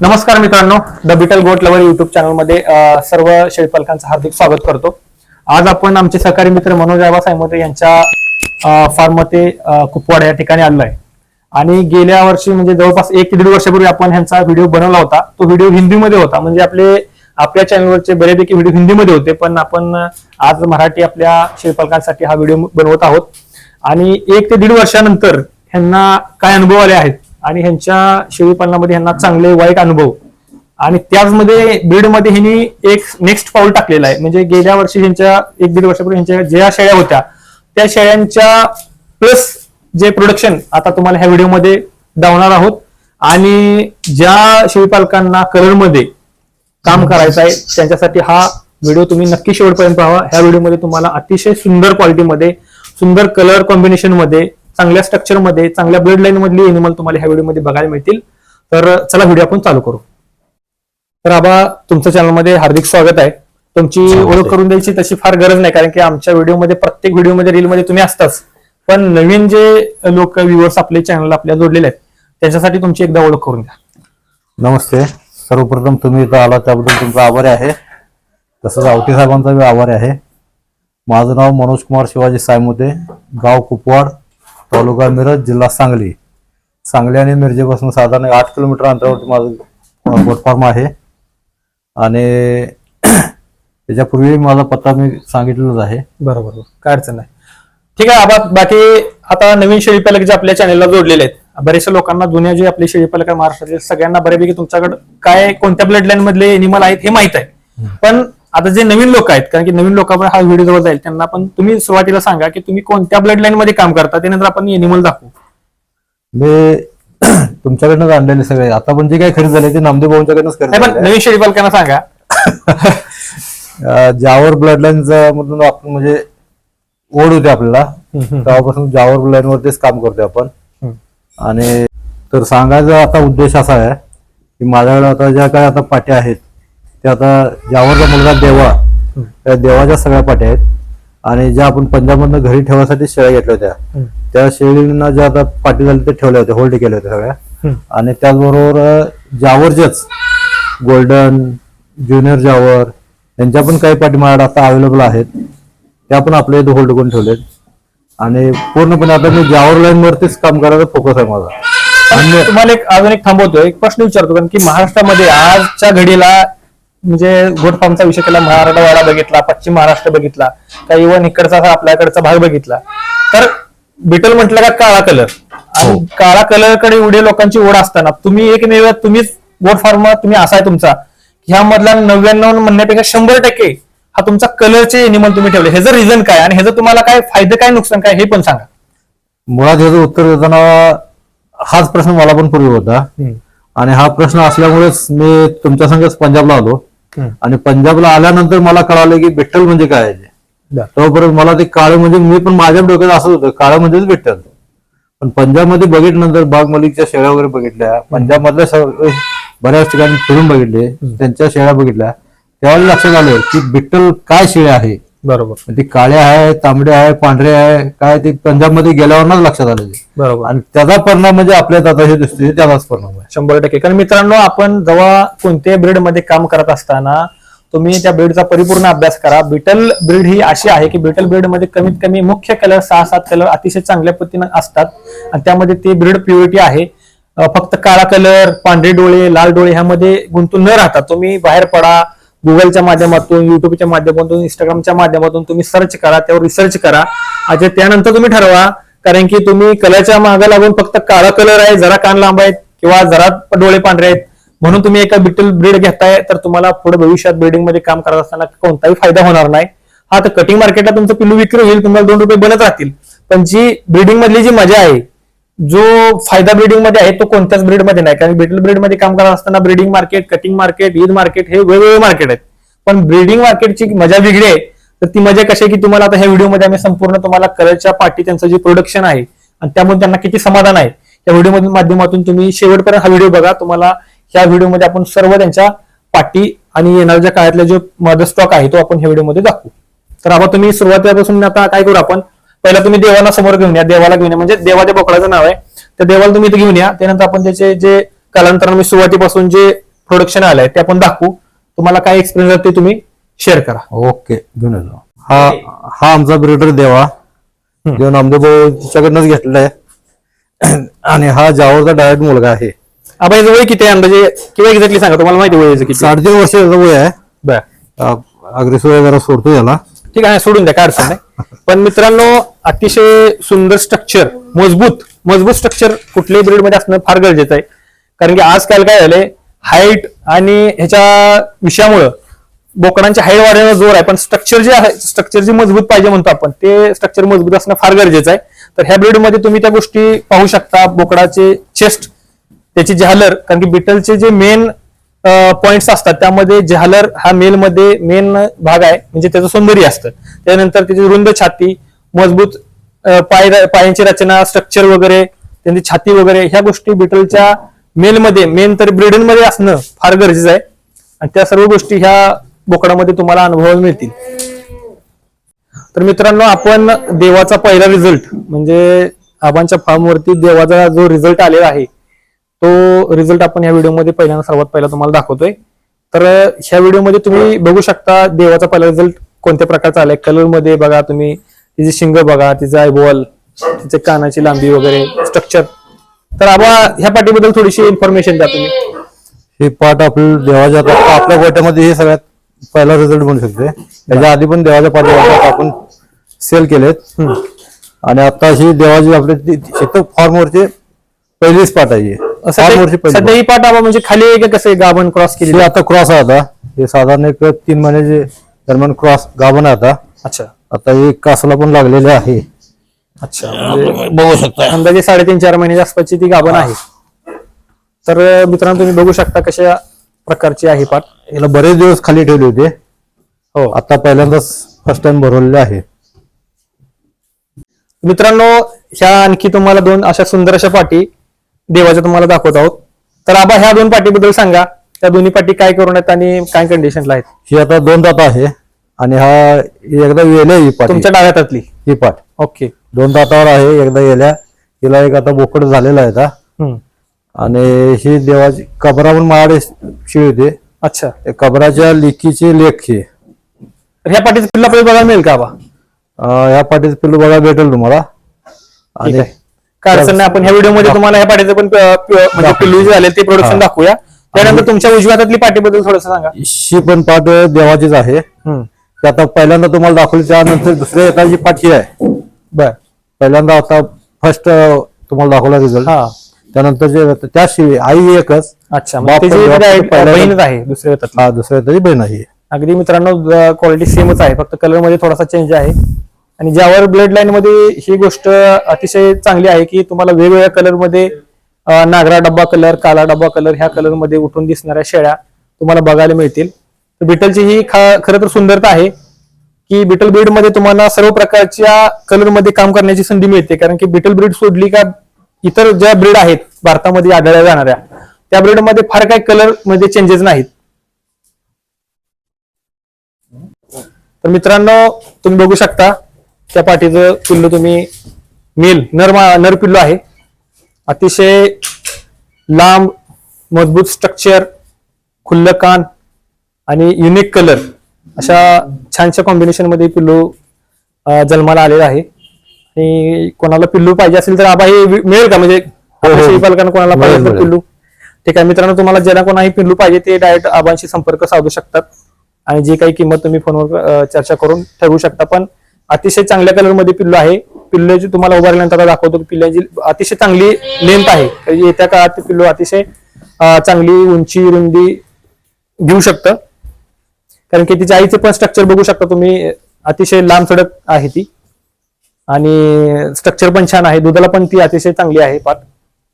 नमस्कार मित्रांनो the Beetal goat lover YouTube चॅनलमध्ये सर्व शेळीपालकांचं हार्दिक स्वागत करतो. आज आपण आमचे सहकारी मित्र मनोज आबा सायमोते यांच्या फार्ममध्ये कुपवाड या ठिकाणी आलो आहे. आणि गेल्या वर्षी म्हणजे जवळपास एक ते दीड वर्षापूर्वी आपण ह्यांचा व्हिडिओ बनवला होता. तो व्हिडिओ हिंदीमध्ये होता. म्हणजे आपले आपल्या चॅनलवरचे बऱ्यापैकी व्हिडिओ हिंदीमध्ये होते पण आपण आज मराठी आपल्या शेळीपालकांसाठी हा व्हिडिओ बनवत आहोत. आणि एक ते दीड वर्षानंतर ह्यांना काय अनुभव आले आहेत? आणि ह्यांच्या शेळीपालनामध्ये ह्यांना चांगले वाईट अनुभव. आणि त्याचमध्ये ब्रीडमध्ये ह्यांनी एक नेक्स्ट पाऊल टाकलेलं आहे. म्हणजे गेल्या वर्षी ह्यांच्या एक दीड वर्षापूर्वी ह्यांच्या ज्या शेळ्या होत्या त्या शेळ्यांच्या प्लस जे प्रोडक्शन आता तुम्हाला ह्या व्हिडिओमध्ये दावणार आहोत. आणि ज्या शेळीपालकांना कलरमध्ये काम करायचं आहे त्यांच्यासाठी हा व्हिडिओ तुम्ही नक्की शेवटपर्यंत पाहावा ह्या व्हिडिओमध्ये तुम्हाला अतिशय सुंदर क्वालिटीमध्ये सुंदर कलर कॉम्बिनेशनमध्ये चांगल्या स्ट्रक्चरमध्ये चांगल्या ब्लड लाईन मधली एनिमल तुम्हाला ह्या व्हिडिओमध्ये बघायला मिळतील. तर चला व्हिडिओ आपण चालू करू. तर आबा तुमच्या चॅनलमध्ये हार्दिक स्वागत आहे. तुमची ओळख करून द्यायची तशी फार गरज नाही कारण की आमच्या व्हिडिओमध्ये प्रत्येक व्हिडिओमध्ये रीलमध्ये तुम्ही असताच. पण नवीन जे लोक व्ह्युअर्स आपले चॅनल आपल्या जोडलेले आहेत त्याच्यासाठी तुमची एकदा ओळख करून द्या. नमस्ते. सर्वप्रथम तुम्ही इथं आला त्याबद्दल तुमचा आभारी आहे. तसंच आवटी साहेबांचा मी आभारी आहे. माझं नाव मनोज कुमार शिवाजी सायमुते गाव कुपवाड तालुका मिरज जिल्हा सांगली. सांगली आणि मिरजेपासून साधारण आठ किलोमीटर अंतरावरती माझं गोट फार्म आहे. आणि त्याच्यापूर्वी माझा पत्ता मी सांगितलेलाच आहे. बरोबर. काय अडचण नाही. ठीक आहे आबा बाकी आता नवीन शेळीपालक जे आपल्या चॅनलला जोडलेले आहेत बरेचशा लोकांना जुन्या जे आपले शेळीपालक आहे महाराष्ट्रातील सगळ्यांना बऱ्यापैकी तुमच्याकडे काय कोणत्या ब्लड लाईन मधले एनिमल आहेत हे माहीत आहे. पण आता जे नवीन लोक आहेत कारण की नवीन लोकांवर हा व्हिडिओ जवळ जाईल त्यांना पण तुम्ही सुरुवातीला सांगा की तुम्ही कोणत्या ब्लड लाईन मध्ये काम करता त्यानंतर आपण एनिमल दाखवू. मी तुमच्याकडनं आणलेले सगळे. आता पण जे काही खरेदी झाले ते नामदेव भाऊंच्याकडनंच खरेदी नाही पण. नवीन शेळीपालकांना सांगा. अं, ज्यावर ब्लड लाईन मधून आपण म्हणजे ओढ होते आपल्याला तेव्हापासून ज्यावर ब्लड वरतीच काम करतोय आपण. आणि तर सांगायचा आता उद्देश असा आहे की माझ्याकडे आता ज्या काही आता पाट्या आहेत त्या आता ज्यावरचा मुलगा देवा त्या देवाच्या सगळ्या पाट्या आहेत. आणि ज्या आपण पंजाबमधनं घरी ठेवायसाठी शेळ्या घेतल्या होत्या. त्या शेळींना ज्या आता पाटी झाली ते ठेवल्या होत्या होल्ड केल्या होत्या सगळ्या. आणि त्याचबरोबर अं, जावरचेच गोल्डन ज्युनियर जावर यांच्या पण काही पाठी माझ्याकडे आता अवेलेबल आहेत. त्या पण आपल्या इथे होल्ड करून ठेवलेत. आणि पूर्णपणे आता मी जावर लाईन वरतीच काम करायचा फोकस आहे माझा. आणि तुम्हाला एक अजून एक थांबवतो एक प्रश्न विचारतो कारण की महाराष्ट्रामध्ये आजच्या घडीला म्हणजे गोट फार्मचा विषय केला मराठवाडा बघितला पश्चिम महाराष्ट्र बघितला का इव्हन इकडचा आपल्याकडचा भाग बघितला. तर बिटल म्हटलं का काळा कलर आणि काळा कलरकडे एवढे लोकांची ओढ असताना तुम्ही एकमेव तुम्हीच गोट फार्म तुम्ही असा आहे तुमचा. की ह्या मधला नव्याण्णव म्हणण्यापेक्षा शंभर टक्के हा तुमचा कलरचे एनिमल तुम्ही ठेवले. ह्याचं रिझन काय? आणि ह्याचं तुम्हाला काय फायदे काय नुकसान काय हे पण सांगा. मुळात ह्याचं उत्तर देताना हाच प्रश्न मला पण पूर्वी होता. आणि हा प्रश्न असल्यामुळेच मी तुमच्या संगच पंजाबला आलो. आणि पंजाबला आल्यानंतर मला कळालं की बिठ्ठल म्हणजे काय. तोपर्यंत मला ते काळं म्हणजे मी पण माझ्या डोक्यात असंच होतं काळं म्हणजेच बिठ्ठल पण पंजाबमध्ये बघितल्यानंतर बाग मलिकच्या शेळ्या वगैरे बघितल्या पंजाब मधल्या बऱ्याच ठिकाणी फिरून बघितले त्यांच्या शेळ्या बघितल्या. तेव्हा लक्षात आलं की बिठ्ठल काय शेळ्या आहे? बरोबर. ती काळ्या आहे तांबड्या आहे पांढऱ्या आहे काय ते पंजाबमध्ये गेल्यावरच लक्षात आलं ते. बरोबर. आणि त्याचा परिणाम म्हणजे आपल्या हे दिसतोय त्याचाच परिणाम आहे. शंभर टक्के. कारण मित्रांनो आपण जेव्हा कोणत्याही ब्रीडमध्ये काम करत असताना तुम्ही त्या ब्रीडचा परिपूर्ण अभ्यास करा. बिटल ब्रीड ही अशी आहे की बिटल ब्रीडमध्ये कमीत कमी मुख्य कलर सहा सात कलर अतिशय चांगल्या पद्धतीने असतात. आणि त्यामध्ये ते ब्रीड प्युरिटी आहे. फक्त काळा कलर पांढरे डोळे लाल डोळे ह्यामध्ये गुंतून न राहता तुम्ही बाहेर पडा. गुगलच्या माध्यमातून युट्यूबच्या माध्यमातून इंस्टाग्रामच्या माध्यमातून तुम्ही सर्च करा त्यावर रिसर्च करा. आणि त्यानंतर तुम्ही ठरवा कारण की तुम्ही कलरच्या मागे लागून फक्त काळा कलर आहे जरा कान लांब आहेत किंवा जरा डोळे पांढरे आहेत. म्हणून तुम्ही एका बिटल ब्रीड घेताय तर तुम्हाला पुढे भविष्यात ब्रीडिंगमध्ये काम करत असताना कोणताही फायदा होणार नाही. हा तर कटिंग मार्केटला तुमचं पिल्लू विक्री होईल तुम्हाला दोन रुपये बनत राहतील. पण जी ब्रीडिंग मधली जी मजा आहे जो फायदा ब्रीडिंगमध्ये आहे तो कोणत्याच ब्रीडमध्ये नाही. कारण बिटल ब्रीडमध्ये काम करत असताना breeding market cutting market Eid market हे वेगवेगळे मार्केट आहेत. पण ब्रीडिंग मार्केटची मजा वेगळी आहे. तर ती मजा कशी आहे की तुम्हाला आता ह्या व्हिडिओमध्ये आम्ही संपूर्ण तुम्हाला कलरच्या पाठी त्यांचं जे प्रोडक्शन आहे आणि त्यामुळे त्यांना किती समाधान आहे या व्हिडिओ माध्यमातून तुम्ही शेवटपर्यंत हा व्हिडिओ बघा. तुम्हाला ह्या व्हिडिओमध्ये आपण सर्व त्यांच्या पाठी आणि येणाऱ्या काळातला जो मदर स्टॉक आहे तो आपण ह्या व्हिडिओमध्ये दाखवू. तर आता तुम्ही सुरुवातीपासून आता काय करू आपण? पहिला तुम्ही देवाला समोर घेऊन या देवाला घेऊन या. म्हणजे देवाच्या बोकडाचं नाव आहे. त्या देवाला तुम्ही इथे घेऊन या. त्यानंतर आपण त्याचे जे कालांतराने मी सुरुवातीपासून जे प्रोडक्शन आलंय ते आपण दाखवू. तुम्हाला काय एक्सपिरियन्स ते तुम्ही शेअर करा. ओके घेऊन येतो. हा हा आमचा ब्रिडर देवा. देव नामदेव भाऊ तिच्याकडनंच घेतलेला आहे आणि हा जावरचा डायरेक्ट मुलगा आहे. आबा याचं वय किती आहे? अंदाजे किंवा एक्झॅक्टली सांगा? तुम्हाला माहिती वय किती? साडेतीन वर्षाचा वय आहे. बरं. अग्रेसिव्ह वगैरे सोडतो याला. ठीक आहे सोडून द्या काय अडचण नाही. पण मित्रांनो अतिशय सुंदर स्ट्रक्चर मजबूत मजबूत स्ट्रक्चर कुठल्याही ब्रीडमध्ये असणं फार गरजेचं आहे. कारण की आजकाल काय झालंय हाईट आणि ह्याच्या विषयामुळं बोकडांच्या हाईट वाढण्याचा जोर आहे पण स्ट्रक्चर जे आहे स्ट्रक्चर जे मजबूत पाहिजे म्हणतो आपण ते स्ट्रक्चर मजबूत असणं फार गरजेचं आहे. तर ह्या ब्रीडमध्ये तुम्ही त्या गोष्टी पाहू शकता बोकडाचे चेस्ट त्याची जहालर कारण की बिटलचे जे मेन पॉइंट्स असतात. त्यामध्ये झालर हा मेल मध्ये मेन भाग आहे. म्हणजे त्याचं सौंदर्य असतं. त्यानंतर त्याची रुंद छाती मजबूत पाय पायांची रचना स्ट्रक्चर वगैरे त्यांची छाती वगैरे ह्या गोष्टी बिटलच्या मेलमध्ये मेन तर ब्रिडनमध्ये असणं फार गरजेचं आहे. आणि त्या सर्व गोष्टी ह्या बोकडामध्ये तुम्हाला अनुभवायला मिळतील. तर मित्रांनो आपण देवाचा पहिला रिझल्ट म्हणजे आबांच्या फार्मवरती देवाचा जो रिझल्ट आलेला आहे तो रिझल्ट आपण या व्हिडिओमध्ये पहिल्यांदा सर्वात पहिला तुम्हाला दाखवतोय. तर ह्या व्हिडिओमध्ये तुम्ही बघू शकता देवाचा पहिला रिझल्ट कोणत्या प्रकारचा आलाय. कलरमध्ये बघा तुम्ही. तिचे शिंग बघा तिचा आयबॉल तिचे कानाची लांबी वगैरे स्ट्रक्चर तर आबा ह्या पाठीबद्दल थोडीशी इन्फॉर्मेशन द्या तुम्ही. हे पाठ आपल्या देवाच्या आपल्या गोट्यामध्ये हे सगळ्यात पहिला रिझल्ट बनू शकते. त्याच्या आधी पण देवाच्या पाठीवर आपण सेल केलेत. आणि आता ही देवाची आपल्या इथं फॉर्मवरची पहिलीच पाठ आहे सध्या ही पाठ आबा म्हणजे खाली आहे का कसं आहे? गाभण क्रॉस केली हे आता क्रॉस आहे आता. हे साधारण एक तीन महिन्याचे दरम्यान क्रॉस गाभण आहे आता. अच्छा. आता हे कासाला पण लागलेले आहे. अच्छा. म्हणजे बघू शकता. अंदाजे साडेतीन चार महिन्याच्या आसपासची ती गाभण आहे. तर अं, मित्रांनो तुम्ही बघू शकता कशा प्रकारची आहे पाठ. याला बरेच दिवस खाली ठेवले होते. हो. आता पहिल्यांदाच फर्स्ट टाइम भरवलेले आहे. मित्रांनो ह्या आणखी तुम्हाला दोन अशा सुंदर अशा पाटी देवाच्या तुम्हाला दाखवत आहोत. तर आबा ह्या दोन पाटीबद्दल सांगा. त्या दोन्ही पाटी काय करून आहेत आणि काय कंडिशनला आहेत? ही आता दोन दात आहे आणि हा एकदा वेले ही पाठ. तुमच्या डाव्या हातातली ही पाठ. ओके. दोन दातावर आहे एकदा गेल्या हिला एक आता बोकड झालेला आहे आता. आणि ही देवाची कबरा पण माझ्याकडे शिळ होते अच्छा. त्या कबराच्या लेखीची लेख ही. तर ह्या पाटीचं पिल्ला आपल्याला बघायला मिळेल का आबा? अं, ह्या पाठीचं पिल्लू बघा भेटेल तुम्हाला. आणि आहे. नाही. आपण ह्या व्हिडिओमध्ये तुम्हाला ह्या पाटीचं पण म्हणजे पिल्लू झाले ते प्रोडक्शन. दाखवूया. त्यानंतर तुमच्या उजव्या हातातली पाटीबद्दल थोडस सांगा. ही पण पाठ देवाचीच आहे. आता पहिल्यांदा तुम्हाला दाखवली त्यानंतर दुसऱ्या एकाची पाठ आहे. बर. पहिल्यांदा आता फर्स्ट तुम्हाला दाखवला रिझल्ट हा. त्यानंतर जे त्याशिवाय आई एकच. अच्छा म्हणजे बहीणच आहे दुसऱ्या हा दुसऱ्या बहीण आहे. अगदी मित्रांनो क्वालिटी सेमच आहे. फक्त कलरमध्ये थोडासा चेंज आहे. आणि ज्यावर ब्लड लाईन मध्ये ही गोष्ट अतिशय चांगली आहे की तुम्हाला वेगवेगळ्या कलरमध्ये नागरा डब्बा कलर काला डब्बा कलर ह्या कलरमध्ये उठून दिसणाऱ्या शेळ्या तुम्हाला बघायला मिळतील. तर बिटलची ही खरं तर सुंदरता आहे की बिटल ब्रीडमध्ये तुम्हाला सर्व प्रकारच्या कलरमध्ये काम करण्याची संधी मिळते. कारण की बिटल ब्रीड सोडली का इतर ज्या ब्रीड आहेत भारतामध्ये आढळल्या जाणाऱ्या त्या ब्रीडमध्ये फार काही कलरमध्ये चेंजेस नाहीत. तर मित्रांनो तुम्ही बघू शकता त्या पाठीचं पिल्लू तुम्ही मेल नर नर पिल्लू आहे. अतिशय लांब मजबूत स्ट्रक्चर खुल्ल कान आणि युनिक कलर अशा छानशा कॉम्बिनेशनमध्ये पिल्लू जन्माला आलेला आहे. आणि कोणाला पिल्लू पाहिजे असेल तर आबा हे मिळेल का? म्हणजे आपल्या हो. शेळीपालकांना कोणाला पाहिजे तर. पिल्लू? ठीक आहे मित्रांनो तुम्हाला ज्याला कोणाही पिल्लू पाहिजे ते डायरेक्ट आबांशी संपर्क साधू शकतात. आणि जी काही किंमत तुम्ही फोनवर चर्चा करून ठरवू शकता. पण अतिशय चांगल्या कलरमध्ये पिल्लू आहे. पिल्लूची तुम्हाला उभारल्यानंतर आता दाखवतो की पिल्लाची अतिशय चांगली लेंथ आहे. येत्या काळात पिल्लू अतिशय चांगली उंची रुंदी घेऊ शकतं. कारण की तिच्या आईचे पण स्ट्रक्चर बघू शकता तुम्ही. अतिशय लांब सडक आहे ती. आणि स्ट्रक्चर पण छान आहे. दुधाला पण ती अतिशय चांगली आहे पाठ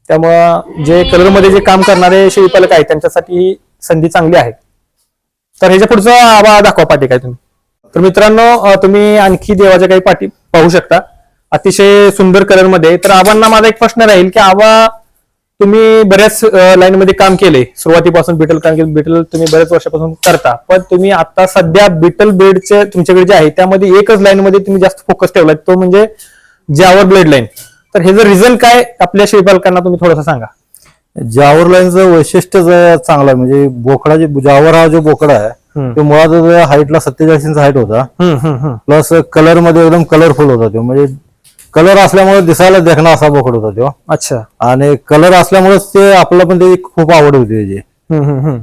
त्यामुळं जे कलरमध्ये जे काम करणारे शेळीपालक आहेत त्यांच्यासाठी ही संधी चांगली आहे. तर ह्याच्या पुढचा आवा दाखवा पाठी काय तुम्ही. तर मित्रांनो तुम्ही आणखी देवाच्या काही पाठी पाहू शकता. अतिशय सुंदर कलरमध्ये तर आबांना माझा एक प्रश्न राहील की आबा तुम्ही बऱ्याच लाईन मध्ये काम केले. सुरुवातीपासून बिटल कारण केलं. बिटल तुम्ही बऱ्याच वर्षापासून करता. पण तुम्ही आता सध्या बिटल ब्लेडचे तुमच्याकडे जे आहे त्यामध्ये एकच लाईन मध्ये तुम्ही जास्त फोकस ठेवलाय तो म्हणजे ज्यावर ब्लेड लाईन तर हे जर रिझल्ट काय आपल्या शेळीपालकांना तुम्ही थोडंसं सांगा. जावर लाईनचं वैशिष्ट्य चांगलं आहे म्हणजे बोकडाचे जावर हा जो बोकडा आहे तो मुळात हाईटला सत्तेचाळीस इंच हाईट होता. प्लस कलरमध्ये एकदम कलरफुल होता तो. म्हणजे कलर असल्यामुळे दिसायला देखणा असा बोकड होता तो. अच्छा. आणि कलर असल्यामुळेच ते आपल्याला पण त्याची खूप आवड होती त्याची.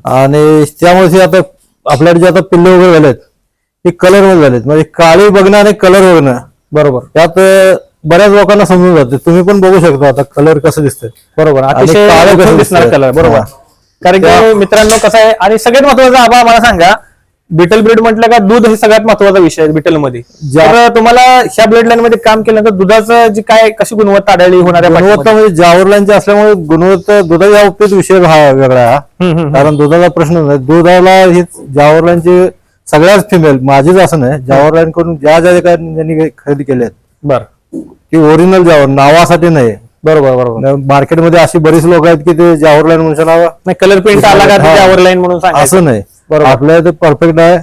आणि त्यामुळे आता आपल्याकडे जे आता पिल्ले वगैरे झालेत ते कलरमध्ये झालेत. म्हणजे काळी बघणं आणि कलर बघणं. बरोबर. त्यात बऱ्याच लोकांना समजून जाते. तुम्ही पण बघू शकता आता कलर कसं दिसतंय. बरोबर. काळं कसं दिसणार? कलर बरोबर. कारण की मित्रांनो कसं आहे आणि सगळ्यात महत्वाचं आबा मला सांगा बिटल ब्रीड म्हटलं का दूध हे सगळ्यात महत्त्वाचा विषय आहे बिटलमध्ये. ज्या- तर तुम्हाला ह्या ब्लड लाईन मध्ये काम केल्यानंतर दुधाचं जी काय कशी गुणवत्ता आढळली होणाऱ्या गुणवत्ता? म्हणजे जावरलांची असल्यामुळे गुणवत्ता दुधाच्या बाबतीत विषय हा वेगळा कारण दुधाचा प्रश्न नाही दुधाला ही जावरलांची सगळ्याच फिमेल माझीच असं नाही जावरलाईन कडून ज्या ज्या काय ज्यांनी खरेदी केल्यात बर. ती ओरिजिनल जावर नावासाठी नाही बरोबर बरोबर. मार्केटमध्ये अशी बरीच लोक आहेत की ते जावरलाईन म्हणून नाव नाही कलर पेंट आला का. त्यावर लाईन म्हणून सांगायचं. असं नाही. बरोबर. आपल्या इथे परफेक्ट आहे.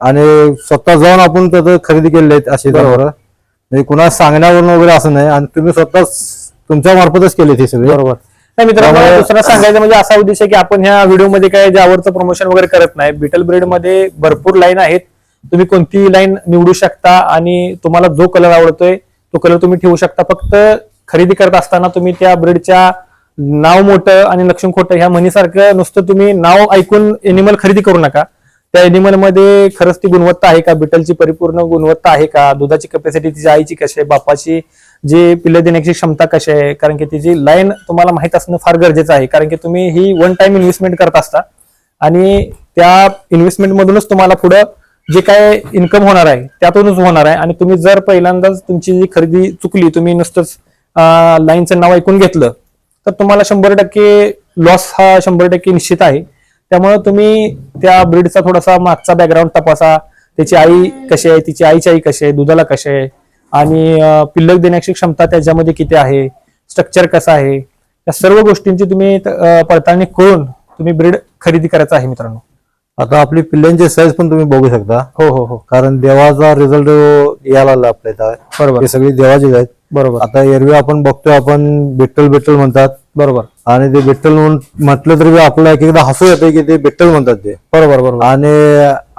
आणि स्वतः जाऊन आपण त्याचं खरेदी केलेले आहेत अशी जनावरं. म्हणजे कुणा सांगण्यावरून वगैरे असं नाही. आणि तुम्ही स्वतः तुमच्या मार्फतच केले ते सगळे. बरोबर. नाही मित्रांनो दुसरं सांगायचं म्हणजे असा उद्देश आहे की आपण ह्या व्हिडिओमध्ये काय जावरचं प्रमोशन वगैरे करत नाही. बिटल ब्रेडमध्ये भरपूर लाईन आहेत. तुम्ही कोणतीही लाईन निवडू शकता आणि तुम्हाला जो कलर आवडतोय तो कलर तुम्ही ठेवू शकता. फक्त खरेदी करत असताना तुम्ही त्या ब्रेडच्या नाव मोठं आणि लक्षण खोटं ह्या म्हणीसारखं नुसतं तुम्ही नाव ऐकून एनिमल खरेदी करू नका. त्या एनिमलमध्ये खरंच ती गुणवत्ता आहे का? बिटलची परिपूर्ण गुणवत्ता आहे का? दुधाची कॅपॅसिटी तिच्या आईची कशी आहे? बापाची जी पिल्ले देण्याची क्षमता कशी आहे? कारण की तिची लाईन तुम्हाला माहीत असणं फार गरजेचं आहे. कारण की तुम्ही ही वन टाइम इन्व्हेस्टमेंट करत असता आणि त्या इन्व्हेस्टमेंटमधूनच तुम्हाला पुढं जे काय इन्कम होणार आहे त्यातूनच होणार आहे. आणि तुम्ही जर पहिल्यांदाच तुमची जी खरेदी चुकली तुम्ही नुसतंच लाईनचं नाव ऐकून घेतलं तर तुम्हाला शंभर टक्के लॉस हा शंभर टक्के निश्चित आहे. त्यामुळे तुम्ही त्या ब्रीडचा थोडासा मागचा बॅकग्राऊंड तपासा. त्याची आई कशी आहे? तिची आईची आई कशी आहे? दुधाला कशी आहे? आणि पिल्लक देण्याची क्षमता त्याच्यामध्ये किती आहे? स्ट्रक्चर कसं आहे? या सर्व गोष्टींची तुम्ही पडताळणी करून तुम्ही ब्रीड खरेदी करायचा आहे मित्रांनो. आता आपली पिल्ल्यांची साईज पण तुम्ही बघू शकता. हो हो हो. कारण देवाचा रिझल्ट यायला आपल्या बरोबर. सगळी देवाचीच आहेत. बरोबर. आता एरवी आपण बघतोय आपण बिट्टल बिट्टल म्हणतात. बरोबर. आणि ते बिट्टल म्हणून म्हटलं तरी आपल्याला एक एकदा हसू येते की ते बिट्टल म्हणतात ते. बरोबर बरोबर. आणि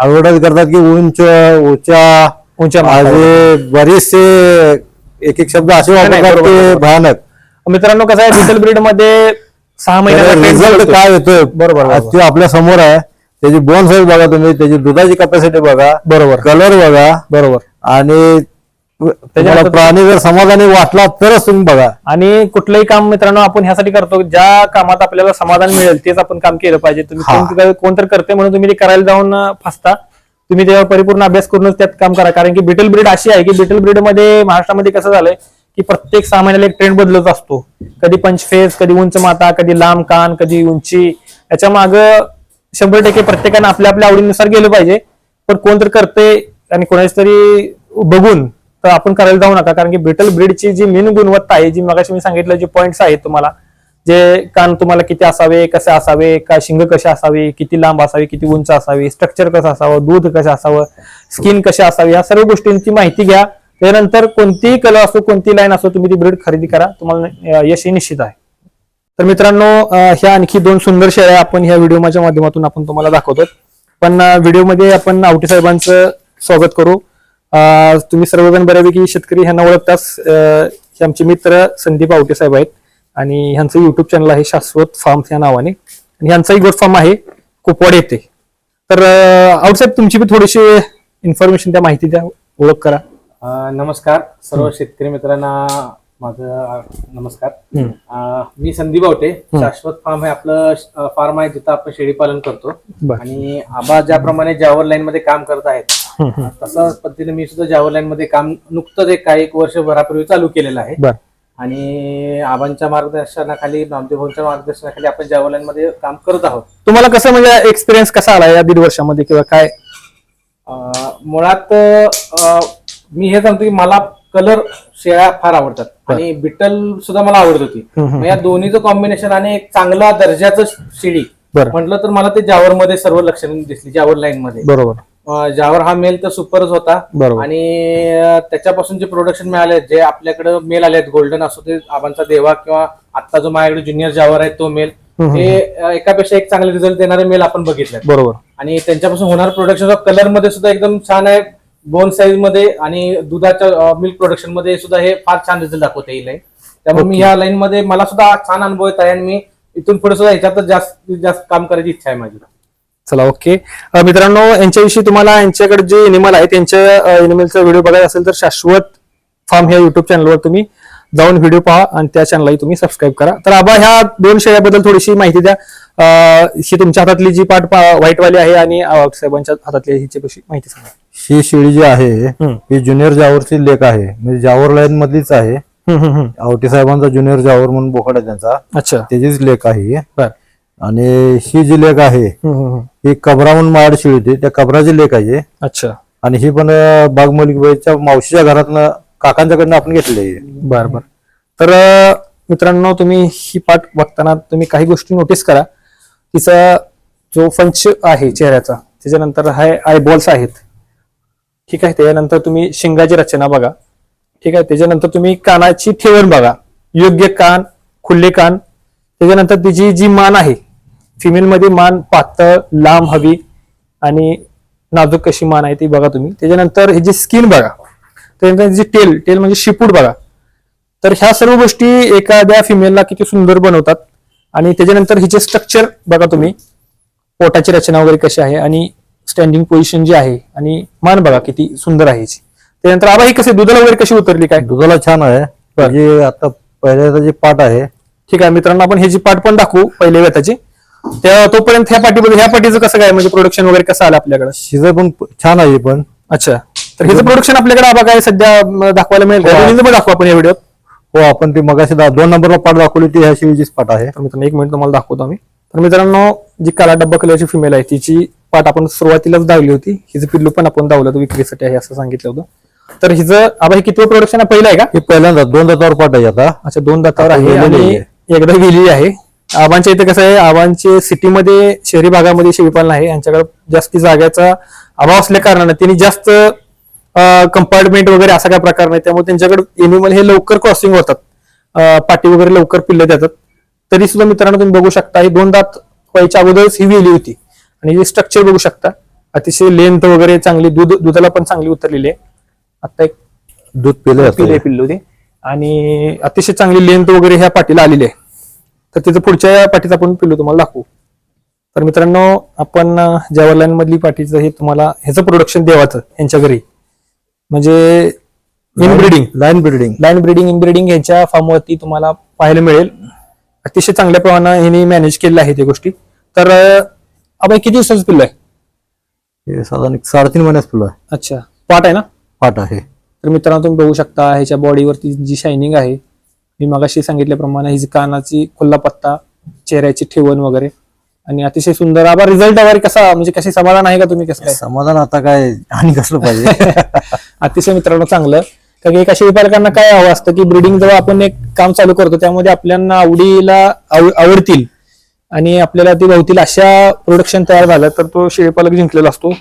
ऍडव्हर्टाईज करतात की उंच मापावर. माझे बरेचसे एक एक शब्द असे वापरतात ते. भयानक. मित्रांनो कसं आहे डिटेल ब्रीडमध्ये सहा महिन्याचा trend रिझल्ट. काय येतोय? बरोबर, बरोबर. ते आपल्यासमोर आहे. त्याची बोन साईज बघा तुम्ही त्याची दुधाची कॅपॅसिटी बघा. बरोबर. कलर बघा. बरोबर. आणि तुम्हाला प्राणी जर समाधानी वाटला तरच तुम्ही बघा. आणि कुठलंही काम मित्रांनो आपण ह्यासाठी करतो. ज्या कामात आपल्याला समाधान मिळेल तेच आपण काम केलं पाहिजे. तुम्ही. कोण- कोणतर करते म्हणून तुम्ही ते करायला जाऊन फसता. तुम्ही त्यावर परिपूर्ण अभ्यास करूनच त्यात काम करा. कारण की बिटल ब्रीड अशी आहे की बिटल ब्रीडमध्ये महाराष्ट्रामध्ये कसं झालंय की प्रत्येक सहा महिन्याला एक ट्रेंड बदलत असतो. कधी पंचफेस कधी उंच माता कधी लांब कान कधी उंची. याच्या माग शंभर टक्के प्रत्येकानं आपल्या आपल्या आवडीनुसार गेलं पाहिजे. पण कोणतरी करते आणि कोणाच तरी बघून तर आपण करायला जाऊ नका कारण की बिटल ब्रीडची जी मेन गुणवत्ता आहे जी मगाशी मी सांगितलं जे पॉईंट्स आहेत तुम्हाला जे कान तुम्हाला किती असावे कसे असावे का शिंग कसे असावे किती लांब असावे किती उंच असावे स्ट्रक्चर कसं असावं दूध कसं असावं स्किन कसे असावी या सर्व गोष्टींची माहिती घ्या. त्यानंतर कोणतीही कलर असो कोणती लाईन असो तुम्ही ती ब्रीड खरेदी करा. तुम्हाला यश हे निश्चित आहे. तर मित्रांनो ह्या आणखी दोन सुंदर शेळ्या आपण ह्या व्हिडिओच्या माध्यमातून आपण तुम्हाला दाखवतो पण व्हिडिओमध्ये आपण आवटी साहेबांचं स्वागत करू. तुम्ही सर्वजण बऱ्यापैकी शेतकरी ह्यांना ओळखताच हे आमचे मित्र संदीप आवटे साहेब आहेत. आणि ह्यांचं युट्यूब चॅनल आहे शाश्वत फार्म्स या नावाने. आणि ह्यांचाही गोट फार्म आहे कुपवाड येथे. तर आवटे साहेब तुमची बी थोडीशी इन्फॉर्मेशन द्या माहिती द्या ओळख करा. अ, नमस्कार. सर्व शेतकरी मित्रांना माझं नमस्कार. हम्म. अ, मी संदीप आवटे शाश्वत फार्म हे आपलं फार्म आहे जिथं आपण शेळी पालन करतो. बर. आणि आबा ज्याप्रमाणे जावर लाईन मध्ये काम करत आहेत तसंच पद्धतीने मी सुद्धा जावर लाईन मध्ये काम नुकतंच एक काही एक वर्षभरापूर्वी चालू केलेलं आहे. आणि आबांच्या मार्गदर्शनाखाली नामदेव भाऊंच्या मार्गदर्शनाखाली आपण जावर लाईन मध्ये काम करत आहोत. तुम्हाला कसं म्हणजे एक्सपिरियन्स कसा आला या दीड वर्षामध्ये किंवा काय? मुळात मी हे सांगतो की मला कलर शेळ्या फार आवडतात. आणि बिटल सुद्धा मला आवडत होती. या दोन्हीचं कॉम्बिनेशन आणि एक चांगला दर्जाचं शेळी बरं. म्हटलं तर मला ते जावर मध्ये सर्व लक्षणं दिसली जावर लाईन मध्ये. बरोबर. अं, जावर हा मेल तर सुपरच होता. बरोबर. आणि त्याच्यापासून जे प्रोडक्शन मिळाले जे आपल्याकडे मेल आले आहेत गोल्डन असो ते आबांचा देवा किंवा आता जो माझ्याकडे ज्युनियर जावर आहे तो मेल. हे एकापेक्षा एक चांगले रिझल्ट देणारे मेल आपण बघितले बरोबर. आणि त्यांच्यापासून होणार प्रोडक्शन कलरमध्ये सुद्धा एकदम छान आहे. बोन साईजमध्ये आणि दुधाच्या मिल्क प्रोडक्शनमध्ये सुद्धा हे फार छान रिझल्ट दाखवता येईल. त्यामुळे मी या लाईन मध्ये मला सुद्धा छान अनुभव येत आहे आणि मी इथून पुढे सुद्धा ह्याच्यातच जास्त जास्त काम करायची इच्छा आहे माझी. चला ओके. मित्रांनो यांच्याविषयी तुम्हाला यांच्याकडे जे एनिमल आहे त्यांच्या एनिमलचा व्हिडिओ बघायचा असेल तर शाश्वत फार्म ह्या युट्यूब चॅनलवर तुम्ही जाऊन व्हिडिओ पहा आणि त्या चॅनललाही तुम्ही सबस्क्राईब करा. तर आबा ह्या दोन शेळ्याबद्दल थोडीशी माहिती द्या. ही तुमच्या हातातली जी पाट पा- व्हाईटवाली आहे आणि साहेबांच्या हातातली हिची कशी माहिती सांगा. ही शेळी जी आहे. ही ज्युनियर जावरची लेख आहे. म्हणजे जावर लाईन मधलीच आहे. आवटी साहेबांचा ज्युनियर जावर म्हणून बोकड आहे त्यांचा. अच्छा. त्याचीच लेख आहे आणि ही जी लेख आहे. ही कबरा म्हणून माड शेळी होती त्या कबराची लेख आहे अच्छा. आणि ही पण बाग मलिकबाईच्या मावशीच्या घरातनं काकांच्याकडनं आपण घेतली आहे बर बर. तर मित्रांनो तुम्ही ही पाठ बघताना तुम्ही काही गोष्टी नोटीस करा. तिचा जो फंच आहे चेहऱ्याचा त्याच्यानंतर हाय आयबॉल्स आहेत. ठीक आहे त्याच्यानंतर तुम्ही शिंगाची रचना बघा. ठीक आहे त्याच्यानंतर तुम्ही कानाची ठेवण बघा. योग्य कान खुले कान त्याच्यानंतर तिची जी मान आहे फिमेल मध्ये मान पातळ लांब हवी आणि नाजूक कशी मान आहे ती बघा तुम्ही. त्याच्यानंतर ही जी स्किन बघा त्याच्यानंतर जी टेल टेल म्हणजे शिपूट बघा. तर ह्या सर्व गोष्टी एखाद्या फिमेलला किती सुंदर बनवतात आणि त्याच्यानंतर हिचे स्ट्रक्चर बघा तुम्ही. पोटाची रचना वगैरे कशी आहे आणि स्टँडिंग पोझिशन जी आहे आणि मान बघा किती सुंदर आहे हिची. त्यानंतर आबा ही कशी दुधाला वगैरे कशी उतरली काय? दुधाला छान आहे. म्हणजे आता पहिल्या जे पाट आहे ठीक आहे मित्रांनो आपण ह्याची पाठ पण दाखवू पहिल्या वेताची त्या तोपर्यंत ह्या पाठीमध्ये ह्या पाठीचं कसं काय म्हणजे प्रोडक्शन वगैरे कसं आलं आपल्याकडे? शिजर पण छान आहे पण. अच्छा. तर ह्याचं प्रोडक्शन आपल्याकडे आबा काय सध्या दाखवायला मिळेल का? हो. दोन्हीचं पण दाखवू आपण या व्हिडिओत. हो आपण ती मगाशी दा- दोन नंबरला पाट दाखवली ती ह्या शिवीचीच पाट आहे. तर मित्रांनो एक मिनिट तुम्हाला दाखवतो आम्ही. तर मित्रांनो जी काला डब्बा कलरची फिमेल आहे तिची पाठ आपण सुरुवातीलाच दावली होती. हिचं पिल्लू पण आपण होतं विक्रीसाठी आहे असं सांगितलं होतं. तर हिचं आबा हे किती प्रोडक्शन आहे? पहिलं आहे का? ही पहिल्यांदा दोन दातावर पाट आहे आता. अच्छा दोन दातावर आहे आणि एकदा गेलेली आहे. आबांच्या इथे कसं आहे आबांचे सिटीमध्ये शहरी भागामध्ये शेळीपालन आहे. यांच्याकडे जास्ती जागेचा अभाव असल्या कारणाने त्यांनी जास्त कंपार्टमेंट वगैरे असा काय प्रकार नाही. त्यामुळे त्यांच्याकडे एनिमल हे लवकर क्रॉसिंग होतात. पाठी वगैरे लवकर पिल्ले देतात. तरी सुद्धा मित्रांनो तुम्ही बघू शकता ही दोन दात व्हायच्या अगोदरच ही वेली होती. आणि हे स्ट्रक्चर बघू शकता. अतिशय लेंथ वगैरे चांगली दूध दुधाला पण चांगली उतरलेली आहे. आता एक दूध पिले पिले पिल्लू ते आणि अतिशय चांगली लेंथ वगैरे ह्या पाठीला आलेली आहे तर तिचं पुढच्या पाठीचा आपण पिल्लू तुम्हाला दाखवू. तर मित्रांनो आपण जवाहरलाल मधली पाठीचं हे तुम्हाला ह्याचं प्रोडक्शन देवाचं यांच्या घरी. म्हणजे inbreeding line breeding line breeding inbreeding यांच्या फार्मवरती तुम्हाला पाहायला मिळेल. अतिशय चांगल्या प्रमाणात ह्यांनी मॅनेज केलेल्या आहेत त्या गोष्टी. तर आपण किती दिवसाचं पिल्लू आहे? हे साधारण साडेतीन महिन्याच फुलं आहे. अच्छा. पाट आहे ना? पाट आहे. तर मित्रांनो तुम्ही बघू शकता ह्याच्या बॉडीवरती जी शायनिंग आहे मी मगाशी सांगितल्याप्रमाणे हिची कानाची खुल्ला पत्ता चेहऱ्याची ठेवण वगैरे. आणि अतिशय सुंदर आबा रिझल्ट वगैरे कसा म्हणजे कशी समाधान आहे का तुम्ही कसं काय? समाधान आता काय आणि कसलं पाहिजे? अतिशय मित्रांनो चांगलं. कारण की एका शेळीपालकांना काय हवं असतं की ब्रिडिंग जेव्हा आपण एक काम चालू करतो त्यामध्ये आपल्याला आवडीला आव- आवडतील. आणि आपल्याला ते भावतील अशा प्रोडक्शन तयार झालं तर तो शेळीपालक जिंकलेला असतो.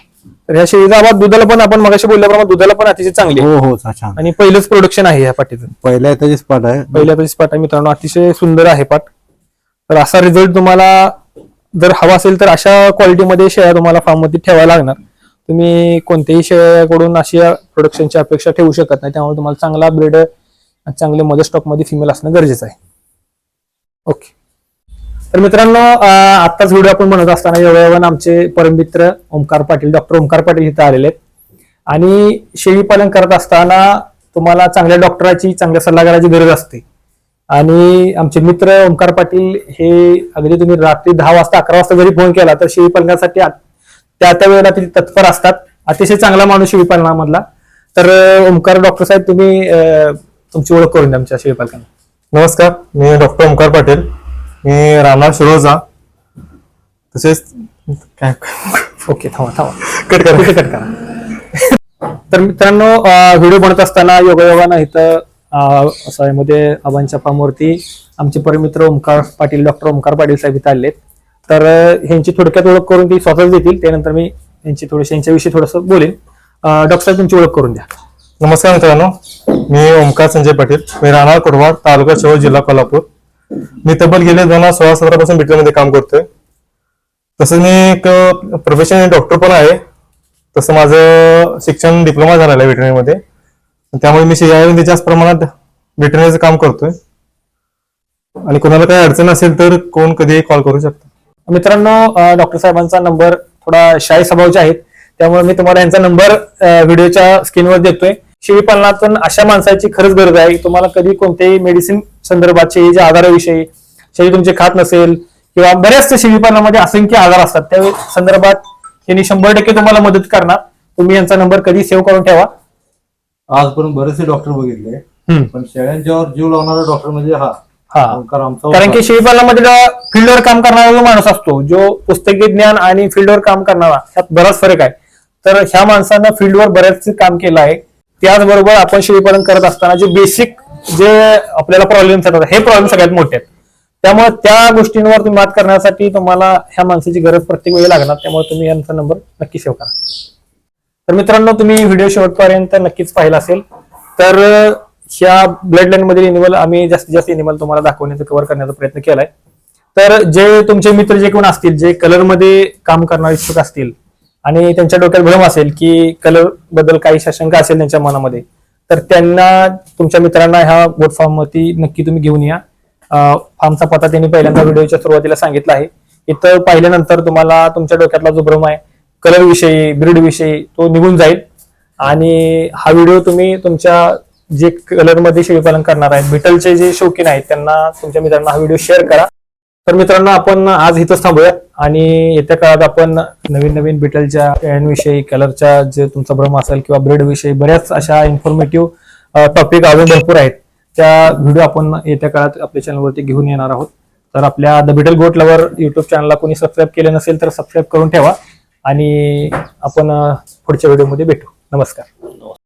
तर ह्या शेळीचा आवाज दुधाला पण आपण मगाशी बोलल्याप्रमाणे दुधाला पण अतिशय चांगली आहे. हो हो छान. आणि पहिलंच प्रोडक्शन आहे ह्या पाठीचं पहिल्या त्याचीच पाट आहे. पहिल्या तशीच पाठ आहे मित्रांनो. अतिशय सुंदर आहे पाठ. तर असा रिझल्ट तुम्हाला जर हवा असेल तर अशा क्वालिटीमध्ये शेळ्या तुम्हाला फार्ममध्ये ठेवायला लागणार. तुम्ही कोणत्याही शेळ्याकडून अशी प्रोडक्शनची अपेक्षा ठेवू शकत नाही. त्यामुळे तुम्हाला चांगला ब्रेड चांगले मदर स्टॉकमध्ये फिमेल असणं गरजेचं आहे. ओके तर मित्रांनो आत्ताच व्हिडिओ आपण म्हणत असताना एवढ्यावर आमचे परममित्र ओमकार पाटील डॉक्टर ओमकार पाटील इथं आलेले आहेत. आणि शेळी पालन करत असताना तुम्हाला चांगल्या डॉक्टराची चांगल्या सल्लागाराची गरज असते. आणि आमचे मित्र ओमकार पाटील हे अगदी तुम्ही रात्री दहा वाजता अकरा वाजता जरी फोन केला तर शेळी पालनासाठी त्या त्या वेळेला ते तत्पर असतात. अतिशय चांगला माणूस शेळी पालनामधला. तर ओंकार ओमकार डॉक्टर साहेब तुम्ही तुमची ओळख करून द्या आमच्या शेळी पालकांना. नमस्कार मी डॉक्टर ओंकार पाटील. मी राहणार शिरोजा तसेच काय ओके थांबा थांबा. कट करा कट करा. तर मित्रांनो व्हिडिओ बनत असताना योगायोगानं इथं अं, असं मध्ये आबांच्या फार्मवरती आमचे परमित्र ओमकार पाटील डॉक्टर ओमकार पाटील साहेब इथं आलेत. तर ह्यांची थोडक्यात ओळख करून ती स्वतःच देतील. त्यानंतर मी यांची थोडीशी यांच्याविषयी थोडंसं बोलेन. डॉक्टर साहेब तुमची ओळख करून द्या. नमस्कार मित्रांनो. मी ओंकार संजय पाटील. मी राहणार कुडवाड तालुका शिरोळ जिल्हा कोल्हापूर. मी तब्बल गेले दोन हजार सोळा सतरा पासून बिटलमध्ये काम करतोय. तसं मी एक प्रोफेशनल डॉक्टर पण आहे. तसं माझं शिक्षण डिप्लोमा झालेलं आहे वेटरनरीमध्ये त्यामुळे मी शिवाय जास्त प्रमाणात वेटरनरीचं काम करतोय. आणि कोणाला काही अडचण असेल तर कोण कधीही कॉल करू शकतो. मित्रांनो डॉक्टर साहेबांचा नंबर थोडा शाही स्वभावचे आहेत. त्यामुळे मी तुम्हाला यांचा नंबर व्हिडिओच्या स्क्रीनवर देतोय. शेळीपालनातून अशा माणसाची खरंच गरज आहे. तुम्हाला कधी कोणतेही मेडिसिन संदर्भाचे जे आजाराविषयी शेळी तुमचे खात नसेल किंवा बऱ्याचशा शेळीपालनामध्ये असंख्य आजार असतात त्या संदर्भात यांनी शंभर टक्के तुम्हाला मदत करणार. तुम्ही यांचा नंबर कधी सेव्ह करून ठेवा. आजपर्यंत बरेचसे डॉक्टर बघितले. पण शेळ्यांच्यावर जीव लावणारा डॉक्टर म्हणजे हा. हा. कारण की शेळीपालनामध्ये फील्डवर काम करणारा जो माणूस असतो जो पुस्तकी ज्ञान आणि फील्डवर काम करणारा ह्यात बराच फरक आहे. तर ह्या माणसानं फील्डवर बऱ्याच काम केलं आहे. त्याचबरोबर आपण शेळीपालन करत असताना जे बेसिक जे आपल्याला प्रॉब्लेम्स येतात हे प्रॉब्लेम सगळ्यात मोठे आहेत. त्यामुळे त्या गोष्टींवर तुम्ही मात करण्यासाठी तुम्हाला ह्या माणसाची गरज प्रत्येक वेळी लागणार त्यामुळे तुम्ही यांचा नंबर नक्की सेव्ह करा. तर मित्रांनो तुम्ही व्हिडिओ शेवटपर्यंत नक्कीच पाहिला असेल. तर ह्या ब्लड लाईन मधील एनिमल आम्ही जास्तीत जास्त एनिमल तुम्हाला दाखवण्याचा कव्हर करण्याचा प्रयत्न केलाय. तर जे तुमचे मित्र जे कोण असतील जे कलरमध्ये काम करणारे इच्छुक असतील आणि त्यांच्या डोक्यात भ्रम असेल की कलरबद्दल काही शशंका असेल त्यांच्या मनामध्ये तर त्यांना तुमच्या मित्रांना ह्या बोट फॉर्ममध्ये नक्की तुम्ही घेऊन या. फॉर्मचा फार्मचा पत्ता त्यांनी पहिल्यांदा व्हिडिओच्या सुरुवातीला सांगितला आहे. इथं पाहिल्यानंतर तुम्हाला तुमच्या डोक्यातला जो भ्रम आहे कलर विषयी ब्रीड विषयी तो निघून जाईल. आणि हा व्हिडिओ तुम्ही तुमच्या जे कलरमध्ये शेळीपालन करणार आहेत बिटलचे जे शौकीन आहेत त्यांना तुमच्या मित्रांना हा व्हिडिओ शेअर करा. तर मित्रांनो आपण आज इथंच थांबूया आणि येत्या काळात आपण नवीन नवीन बिटलच्या विषयी कलरच्या जे तुमचा भ्रम असेल किंवा ब्रेड विषयी बऱ्याच अशा इन्फॉर्मेटिव्ह टॉपिक अजून भरपूर आहेत. त्या व्हिडिओ आपण येत्या काळात आपल्या चॅनलवरती घेऊन येणार आहोत. तर आपल्या the Beetal goat lover YouTube चॅनलला कोणी सबस्क्राईब केलं नसेल तर सबस्क्राईब करून ठेवा आणि आपण पुढच्या व्हिडिओमध्ये भेटू. नमस्कार.